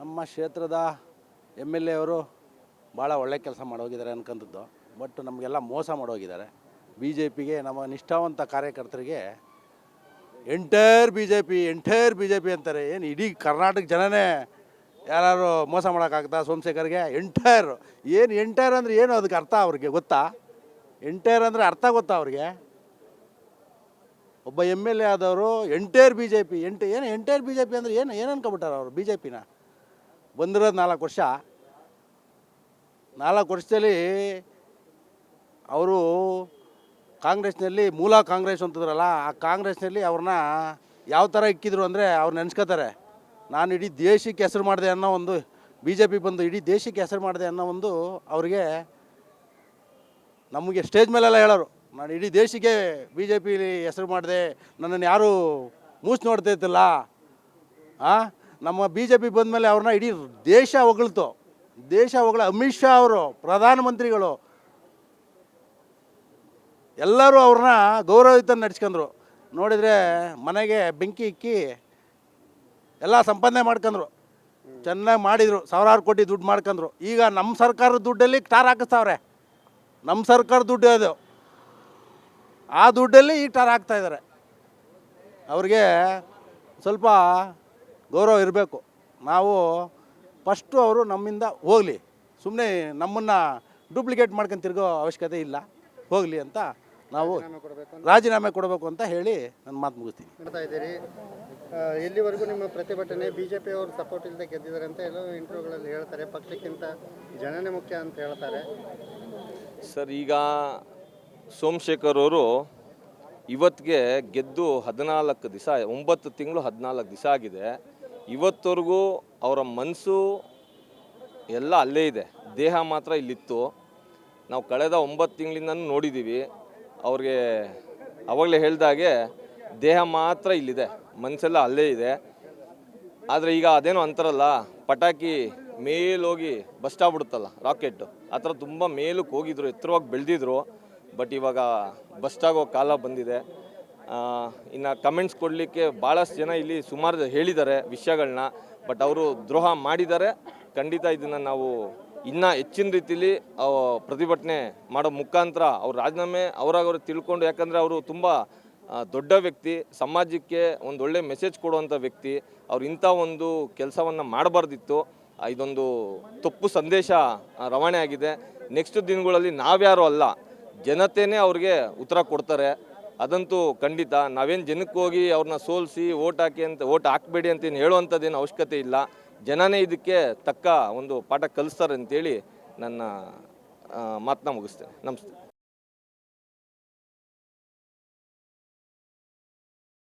ನಮ್ಮ ಕ್ಷೇತ್ರದ M L A ಅವರು ಭಾಳ ಒಳ್ಳೆ ಕೆಲಸ ಮಾಡೋಗಿದ್ದಾರೆ ಅನ್ಕೊಂಡದ್ದು ಬಟ್ ನಮಗೆಲ್ಲ ಮೋಸ ಮಾಡೋಗಿದ್ದಾರೆ. ಬಿ ಜೆ ಪಿಗೆ ನಮ್ಮ ನಿಷ್ಠಾವಂತ ಕಾರ್ಯಕರ್ತರಿಗೆ entire B J P entire B J P ಅಂತಾರೆ. ಏನು ಇಡೀ ಕರ್ನಾಟಕ ಜನನೇ ಯಾರು ಮೋಸ ಮಾಡೋಕ್ಕಾಗ್ತಾ ಸೋಮಶೇಖರ್ಗೆ? ಎಂಟೈರ್. ಏನು ಎಂಟೈರ್ ಅಂದರೆ ಏನು ಅದಕ್ಕೆ ಅರ್ಥ ಅವ್ರಿಗೆ ಗೊತ್ತಾ? ಎಂಟೈರ್ ಅಂದರೆ ಅರ್ಥ ಗೊತ್ತಾ ಅವ್ರಿಗೆ? ಒಬ್ಬ ಎಂ ಎಲ್ ಎ ಆದವರು ಎಂಟೈರ್ ಬಿ ಜೆ ಪಿ ಎಂಟು ಏನು ಎಂಟೈರ್ ಬಿ ಜೆ ಪಿ ಅಂದರೆ ಏನು ಏನು ಅನ್ಕೊಬಿಟ್ಟಾರ ಅವರು ಬಿ ಜೆ ಪಿನ ಬಂದಿರೋದು ನಾಲ್ಕು ವರ್ಷ. ನಾಲ್ಕು ವರ್ಷದಲ್ಲಿ ಅವರು ಕಾಂಗ್ರೆಸ್ನಲ್ಲಿ ಮೂಲ ಕಾಂಗ್ರೆಸ್ ಅಂತಿದ್ರಲ್ಲ, ಆ ಕಾಂಗ್ರೆಸ್ನಲ್ಲಿ ಅವ್ರನ್ನ ಯಾವ ಥರ ಇಕ್ಕಿದ್ರು ಅಂದರೆ ಅವ್ರು ನೆನ್ಸ್ಕೋತಾರೆ, ನಾನು ಇಡೀ ದೇಶಕ್ಕೆ ಹೆಸರು ಮಾಡಿದೆ ಅನ್ನೋ ಒಂದು ಬಿ ಜೆ ಪಿ ಬಂದು ಇಡೀ ದೇಶಕ್ಕೆ ಹೆಸರು ಮಾಡಿದೆ ಅನ್ನೋ ಒಂದು ಅವ್ರಿಗೆ ನಮಗೆ ಸ್ಟೇಜ್ ಮೇಲೆಲ್ಲ ಹೇಳೋರು. ನಾನು ಇಡೀ ದೇಶಕ್ಕೆ ಬಿ ಜೆ ಪಿಲಿ ಹೆಸರು ಮಾಡಿದೆ, ನನ್ನನ್ನು ಯಾರೂ ಮೂಸ್ ನೋಡ್ತಿದ್ದಿಲ್ಲ ಹಾಂ ನಮ್ಮ ಬಿ ಜೆ ಪಿ ಬಂದಮೇಲೆ ಅವ್ರನ್ನ ಇಡೀ ದೇಶ ಹೊಗಳ್ತು. ದೇಶ ಹೊಗಳ ಅಮಿತ್ ಶಾ ಅವರು, ಪ್ರಧಾನಮಂತ್ರಿಗಳು, ಎಲ್ಲರೂ ಅವ್ರನ್ನ ಗೌರವಯುತ ನಡ್ಸ್ಕೊಂಡ್ರು ನೋಡಿದರೆ ಮನೆಗೆ ಬೆಂಕಿ ಇಕ್ಕಿ ಎಲ್ಲ ಸಂಪಾದನೆ ಮಾಡ್ಕೊಂಡ್ರು ಚೆನ್ನಾಗಿ ಮಾಡಿದರು, ಸಾವಿರಾರು ಕೋಟಿ ದುಡ್ಡು ಮಾಡ್ಕೊಂಡ್ರು ಈಗ ನಮ್ಮ ಸರ್ಕಾರದ ದುಡ್ಡಲ್ಲಿ ಟಾರ್ ಹಾಕಿಸ್ತಾವ್ರೆ. ನಮ್ಮ ಸರ್ಕಾರ ದುಡ್ಡು ಅದು. ಆ ದುಡ್ಡಲ್ಲಿ ಈ ಟಾರ್ ಹಾಕ್ತಾ ಇದ್ದಾರೆ ಅವ್ರಿಗೆ ಸ್ವಲ್ಪ ಗೌರವ ಇರಬೇಕು. ನಾವು ಫಸ್ಟು ಅವರು ನಮ್ಮಿಂದ ಹೋಗಲಿ. ಸುಮ್ಮನೆ ನಮ್ಮನ್ನು ಡೂಪ್ಲಿಕೇಟ್ ಮಾಡ್ಕೊಂಡು ತಿರ್ಗೋ ಅವಶ್ಯಕತೆ ಇಲ್ಲ. ಹೋಗಲಿ ಅಂತ ನಾವು ರಾಜೀನಾಮೆ ಕೊಡಬೇಕು ಅಂತ. ರಾಜೀನಾಮೆ ಕೊಡಬೇಕು ಅಂತ ಹೇಳಿ ನನ್ನ ಮಾತು ಮುಗಿಸ್ತೀನಿ. ಮಾಡ್ತಾ ಇದ್ದೀರಿ. ಎಲ್ಲಿವರೆಗೂ ನಿಮ್ಮ ಪ್ರತಿಭಟನೆ ಬಿ ಜೆ ಅವರು ಸಪೋರ್ಟ್ ಇಲ್ಲದೆ ಗೆದ್ದಿದ್ದಾರೆ ಅಂತ ಎಲ್ಲ ಇಂಟರ್ವ್ಯೂಗಳಲ್ಲಿ ಹೇಳ್ತಾರೆ. ಪಕ್ಷಕ್ಕಿಂತ ಜನನೇ ಮುಖ್ಯ ಅಂತ ಹೇಳ್ತಾರೆ. ಸರ್ ಈಗ ಸೋಮಶೇಖರ್ ಅವರು ಇವತ್ತಿಗೆ ಗೆದ್ದು ಹದಿನಾಲ್ಕು ದಿವಸ ಒಂಬತ್ತು ತಿಂಗಳು ಹದಿನಾಲ್ಕು ದಿವಸ ಆಗಿದೆ. ಇವತ್ತವರೆಗೂ ಅವರ ಮನಸ್ಸು ಎಲ್ಲ ಅಲ್ಲೇ ಇದೆ. ದೇಹ ಮಾತ್ರ ಇಲ್ಲಿತ್ತು. ನಾವು ಕಳೆದ ಒಂಬತ್ತು ತಿಂಗಳಿಂದ ನೋಡಿದ್ದೀವಿ. ಅವ್ರಿಗೆ ಅವಾಗಲೇ ಹೇಳಿದಾಗೆ ದೇಹ ಮಾತ್ರ ಇಲ್ಲಿದೆ. ಮನಸ್ಸೆಲ್ಲ ಅಲ್ಲೇ ಇದೆ. ಆದರೆ ಈಗ ಅದೇನೋ ಅಂತಾರಲ್ಲ, ಪಟಾಕಿ ಮೇಲೋಗಿ ಬಸ್ಟಾಗ್ಬಿಡುತ್ತಲ್ಲ ರಾಕೆಟ್ಟು ರಾಕೆಟ್ ಆ ಥರ ತುಂಬ ಮೇಲಕ್ಕೆ ಹೋಗಿದ್ರು, ಎತ್ತರವಾಗಿ ಬೆಳೆದಿದ್ರು. ಬಟ್ ಇವಾಗ ಬಸ್ಟ್ ಆಗೋ ಕಾಲ ಬಂದಿದೆ. ಇನ್ನು ಕಮೆಂಟ್ಸ್ ಕೊಡಲಿಕ್ಕೆ ಭಾಳಷ್ಟು ಜನ ಇಲ್ಲಿ ಸುಮಾರು ಹೇಳಿದ್ದಾರೆ ವಿಷಯಗಳನ್ನ ಬಟ್ ಅವರು ದ್ರೋಹ ಮಾಡಿದ್ದಾರೆ. ಖಂಡಿತ ಇದನ್ನು ನಾವು ಇನ್ನೂ ಹೆಚ್ಚಿನ ರೀತಿಲಿ ಪ್ರತಿಭಟನೆ ಮಾಡೋ ಮುಖಾಂತರ ಅವ್ರ ರಾಜೀನಾಮೆ ಅವರಾಗವ್ರು ತಿಳ್ಕೊಂಡು, ಯಾಕಂದರೆ ಅವರು ತುಂಬ ದೊಡ್ಡ ವ್ಯಕ್ತಿ, ಸಮಾಜಕ್ಕೆ ಒಂದು ಒಳ್ಳೆ ಮೆಸೇಜ್ ಕೊಡುವಂಥ ವ್ಯಕ್ತಿ, ಅವ್ರು ಇಂಥ ಒಂದು ಕೆಲಸವನ್ನು ಮಾಡಬಾರ್ದಿತ್ತು. ಇದೊಂದು ತಪ್ಪು ಸಂದೇಶ ರವಾನೆ ಆಗಿದೆ. ನೆಕ್ಸ್ಟ್ ದಿನಗಳಲ್ಲಿ ನಾವ್ಯಾರು ಅಲ್ಲ ಜನತೆನೇ ಅವ್ರಿಗೆ ಉತ್ತರ ಕೊಡ್ತಾರೆ. ಅದಂತೂ ಖಂಡಿತ. ನಾವೇನು ಜನಕ್ಕೆ ಹೋಗಿ ಅವ್ರನ್ನ ಸೋಲಿಸಿ ಓಟ್ ಹಾಕಿ ಅಂತ ಓಟ್ ಹಾಕಬೇಡಿ ಅಂತ ಏನು ಹೇಳುವಂಥದ್ದೇನು ಅವಶ್ಯಕತೆ ಇಲ್ಲ. ಜನನೇ ಇದಕ್ಕೆ ತಕ್ಕ ಒಂದು ಪಾಠ ಕಲಿಸ್ತಾರೆ ಅಂತೇಳಿ ನನ್ನ ಮಾತನ್ನ ಮುಗಿಸ್ತೇನೆ. ನಮಸ್ತೆ.